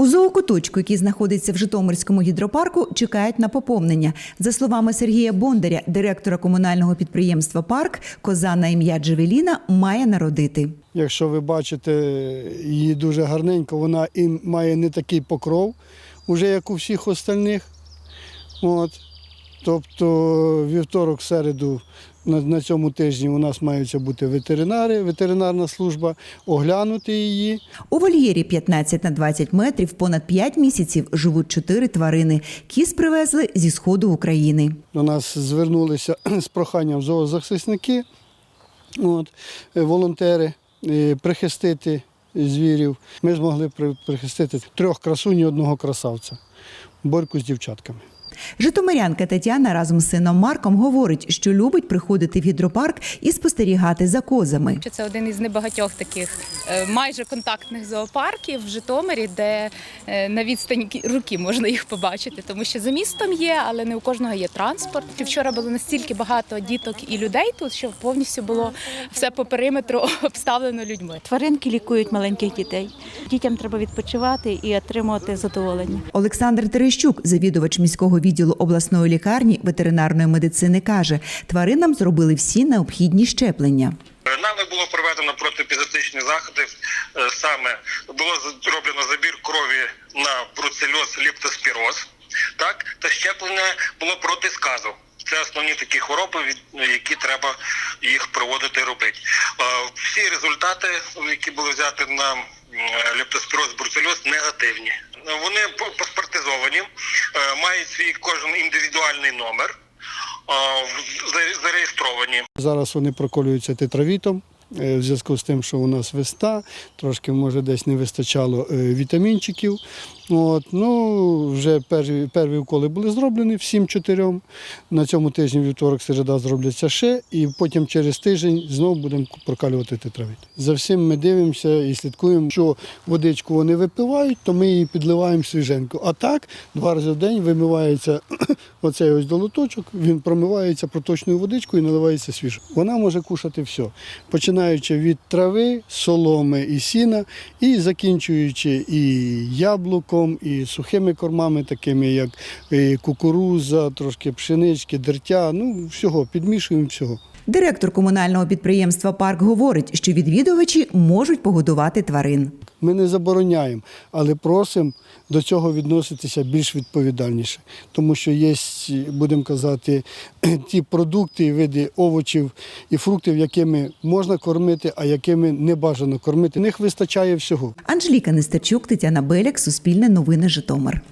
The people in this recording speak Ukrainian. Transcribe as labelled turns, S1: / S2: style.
S1: У зоокуточку, який знаходиться в Житомирському гідропарку, чекають на поповнення. За словами Сергія Бондаря, директора комунального підприємства Парк, коза на ім'я Джевеліна має народити.
S2: Якщо ви бачите її дуже гарненько, вона і має не такий покров, уже як у всіх остальних. От. Тобто вівторок, середу на, на цьому тижні у нас маються бути ветеринари, ветеринарна служба, оглянути її.
S1: У вольєрі 15 на 20 метрів понад 5 місяців живуть чотири тварини. Кіз привезли зі сходу України.
S2: До нас звернулися з проханням зоозахисники, от, е, волонтери, е, прихистити звірів. Ми змогли прихистити трьох красунь і одного красавця, борьку з дівчатками.
S1: Житомирянка Тетяна разом з сином Марком говорить, що любить приходити в гідропарк і спостерігати за козами.
S3: Це один із небагатьох таких майже контактних зоопарків в Житомирі, де е, на відстані руки можна їх побачити, тому що за містом є, але не у кожного є транспорт. Вчора було настільки багато діток і людей тут, що повністю було все по периметру обставлено людьми.
S4: Тваринки лікують маленьких дітей. Дітям треба відпочивати і отримувати задоволення.
S1: Олександр Терещук, завідувач міського відділу обласної лікарні ветеринарної медицини, каже, тваринам зробили всі необхідні щеплення.
S5: Нами було проведено протиепізотичні заходи. Е, Саме було зроблено забір крові на бруцельоз, ліптоспіроз, так та щеплення було проти сказу. Це основні такі хвороби, від які треба їх проводити робити. Е, Всі результати, які були взяті на м, лептоспіроз, бруцельоз, негативні. Вони паспортизовані, е, мають свій кожен індивідуальний номер, е, зареєстровані.
S2: Зараз вони проколюються тетравітом. Е, В зв'язку з тим, що у нас веста, трошки може десь не вистачало е, вітамінчиків. От, ну, вже перві, перві уколи були зроблені всім чотирьом. На цьому тижні вівторок середа зробляться ще, і потім через тиждень знову будемо прокалювати тетравіт. За всім ми дивимося і слідкуємо, що водичку вони випивають, то ми її підливаємо свіженько. А так, два рази в день вимивається оцей ось долоточок, він промивається проточною водичкою і наливається свіжо. Вона може кушати все, починаючи від трави, соломи і сіна, і закінчуючи і яблуком, і сухими кормами, такими як е, кукуруза, трошки пшенички, дертя. Ну, всього, підмішуємо всього.
S1: Директор комунального підприємства Парк говорить, що відвідувачі можуть погодувати тварин.
S2: Ми не забороняємо, але просимо до цього відноситися більш відповідальніше, тому що є, будемо казати, ті продукти види овочів і фруктів, якими можна кормити, а якими не бажано кормити. В них вистачає всього.
S1: Анжеліка Нестерчук, Тетяна Беляк, Суспільне новини Житомир.